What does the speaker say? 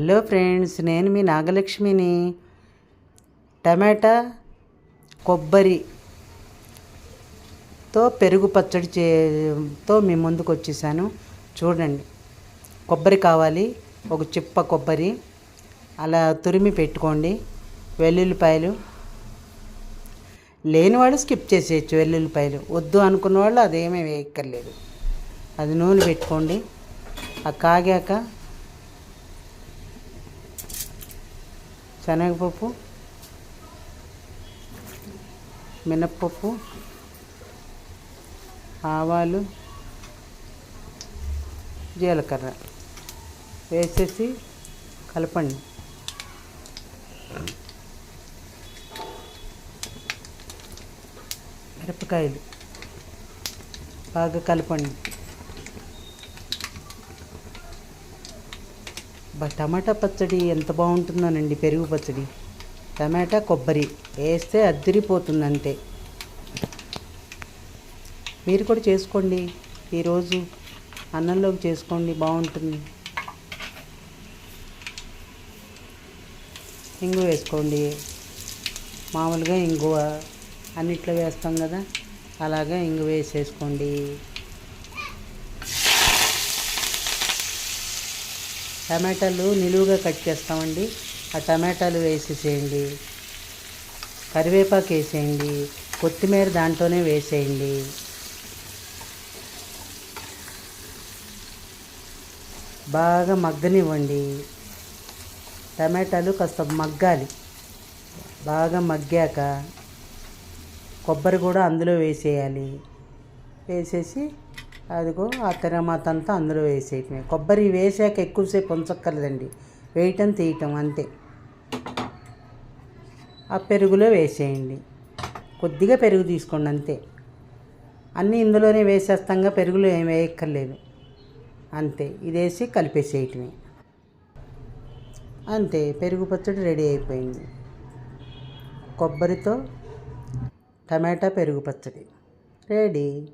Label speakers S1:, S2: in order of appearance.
S1: Hello friends నేను మీ నాగలక్ష్మిని. టమాటా కొబ్బరితో పెరుగు పచ్చడి చేతో మీ ముందుకు వచ్చేసాను. చూడండి కొబ్బరి కావాలి ఒక చిప్ప కొబ్బరి అలా తురిమి పెట్టుకోండి వెల్లుల్లిపాయలు. లేని వాళ్ళు స్కిప్ చేసేయచ్చు వెల్లుల్లిపాయలు వద్దు అనుకున్న వాళ్ళు అదేమీ వేయక్కర్లేదు. అది నూనె పెట్టుకోండి ఆ కాగాక శనగపప్పు మినప్పప్పు ఆవాలు జీలకర్ర వేసేసి కలపండి. మిరపకాయలు బాగా కలపండి. టమాటా పచ్చడి ఎంత బాగుంటుందోనండి పెరుగు పచ్చడి. టమాటా కొబ్బరి వేస్తే అద్దిరిపోతుంది అంతే మీరు కూడా చేసుకోండి ఈరోజు అన్నంలోకి చేసుకోండి బాగుంటుంది. ఇంగు వేసుకోండి మామూలుగా ఇంగువ అన్నిట్లో వేస్తాం కదా అలాగా ఇంగు వేసేసుకోండి. టమాటాలు నిలువుగా కట్ చేస్తామండి. ఆ టమాటాలు వేసేసేయండి. కరివేపాకు వేసేయండి. కొత్తిమీర దాంట్లోనే వేసేయండి. బాగా మగ్గనివ్వండి. టమాటాలు కాస్త మగ్గాలి. బాగా మగ్గాక కొబ్బరి కూడా అందులో వేసేయాలి. వేసేసి అదిగో ఆ తిరమాత అంతా అందులో వేసేయటమే. కొబ్బరి వేసాక ఎక్కువసేపు ఉంచక్కర్లేదండి. వేయటం తీయటం అంతే. ఆ పెరుగులో వేసేయండి. కొద్దిగా పెరుగు తీసుకోండి అంతే. అన్నీ ఇందులోనే వేసేస్తాంగా పెరుగులో ఏం వేయక్కర్లేదు. అంతే. ఇదేసి కలిపేసేయటమే. అంతే. పెరుగు పచ్చడి రెడీ అయిపోయింది. కొబ్బరితో టమాటా పెరుగు పచ్చడి. రెడీ.